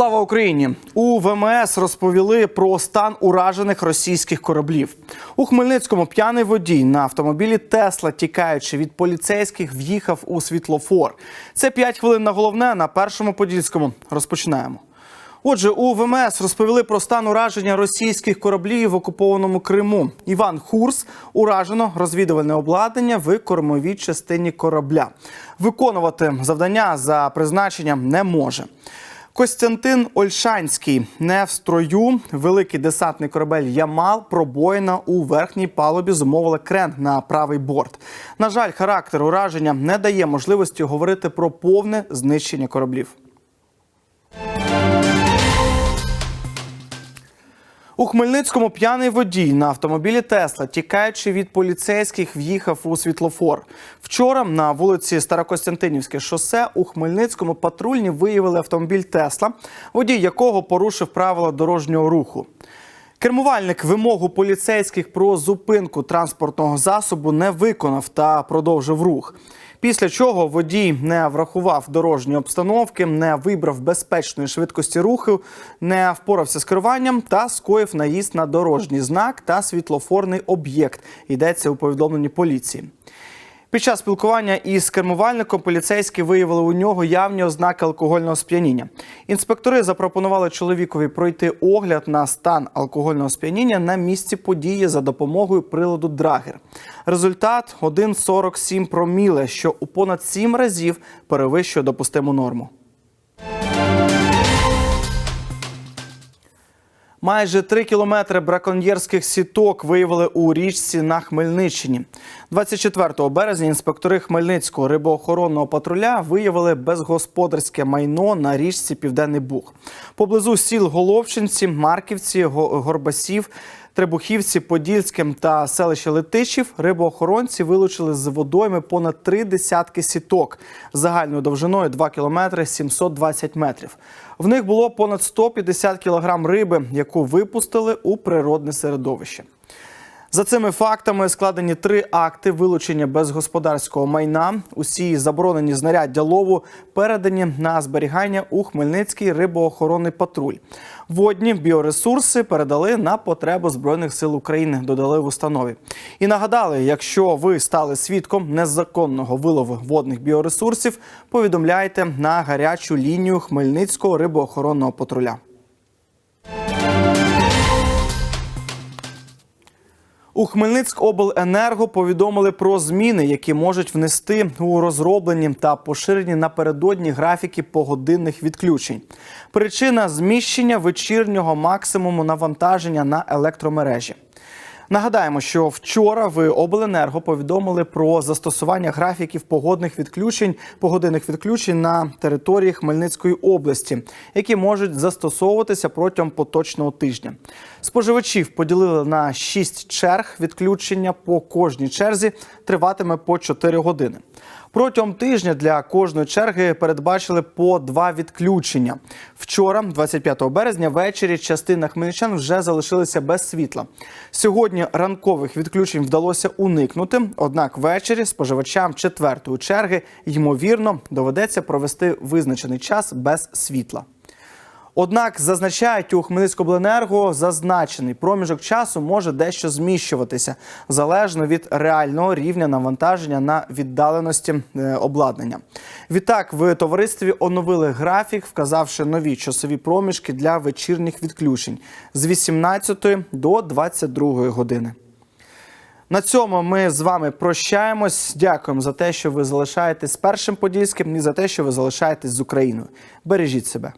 Слава Україні! У ВМС розповіли про стан уражених російських кораблів. У Хмельницькому п'яний водій на автомобілі Тесла, тікаючи від поліцейських, в'їхав у світлофор. Це 5 хвилин на головне на першому подільському. Розпочинаємо. Отже, у ВМС розповіли про стан ураження російських кораблів в окупованому Криму. Іван Хурс уражено розвідувальне обладнання в кормовій частині корабля. Виконувати завдання за призначенням не може. Костянтин Ольшанський не в строю. Великий десантний корабель Ямал пробоїна у верхній палубі зумовила крен на правий борт. На жаль, характер ураження не дає можливості говорити про повне знищення кораблів. У Хмельницькому п'яний водій на автомобілі Тесла, тікаючи від поліцейських, в'їхав у світлофор. Вчора на вулиці Старокостянтинівське шосе у Хмельницькому патрульні виявили автомобіль Тесла, водій якого порушив правила дорожнього руху. Кермувальник вимогу поліцейських про зупинку транспортного засобу не виконав та продовжив рух. Після чого водій не врахував дорожньої обстановки, не вибрав безпечної швидкості руху, не впорався з керуванням та скоїв наїзд на дорожній знак та світлофорний об'єкт. Йдеться у повідомленні поліції. Під час спілкування із кермувальником поліцейські виявили у нього явні ознаки алкогольного сп'яніння. Інспектори запропонували чоловікові пройти огляд на стан алкогольного сп'яніння на місці події за допомогою приладу Драгер. Результат 1,47 проміле, що у понад 7 разів перевищує допустиму норму. Майже три кілометри браконьєрських сіток виявили у річці на Хмельниччині. 24 березня інспектори Хмельницького рибоохоронного патруля виявили безгосподарське майно на річці Південний Буг. Поблизу сіл Головчинці, Марківці, Го- Горбасів, Требухівці, Подільським та селище Летичів рибоохоронці вилучили з водойми понад три десятки сіток загальною довжиною 2 кілометри 720 метрів. В них було понад 150 кілограм риби, яку випустили у природне середовище. За цими фактами складені три акти вилучення безгосподарського майна. Усі заборонені знаряддя лову передані на зберігання у Хмельницький рибоохоронний патруль. Водні біоресурси передали на потребу збройних сил України. Додали в установі. І нагадали, якщо ви стали свідком незаконного вилову водних біоресурсів, повідомляйте на гарячу лінію Хмельницького рибоохоронного патруля. У Хмельницькобленерго повідомили про зміни, які можуть внести у розроблені та поширені напередодні графіки погодинних відключень. Причина зміщення вечірнього максимуму навантаження на електромережі. Нагадаємо, що вчора в обленерго повідомили про застосування графіків погодних відключень, погодинних відключень на території Хмельницької області, які можуть застосовуватися протягом поточного тижня. Споживачів поділили на 6 черг відключення по кожній черзі триватиме по 4 години. Протягом тижня для кожної черги передбачили по два відключення. Вчора, 25 березня, ввечері частина хмельничан вже залишилися без світла. Сьогодні ранкових відключень вдалося уникнути. Однак ввечері споживачам четвертої черги ймовірно доведеться провести визначений час без світла. Однак зазначають у Хмельницькобленерго, зазначений проміжок часу може дещо зміщуватися залежно від реального рівня навантаження на віддаленості е, обладнання. Відтак в товаристві оновили графік, вказавши нові часові проміжки для вечірніх відключень з 18 до 22 години. На цьому ми з вами прощаємось. Дякуємо за те, що ви залишаєтесь першим подільським і за те, що ви залишаєтесь з Україною. Бережіть себе.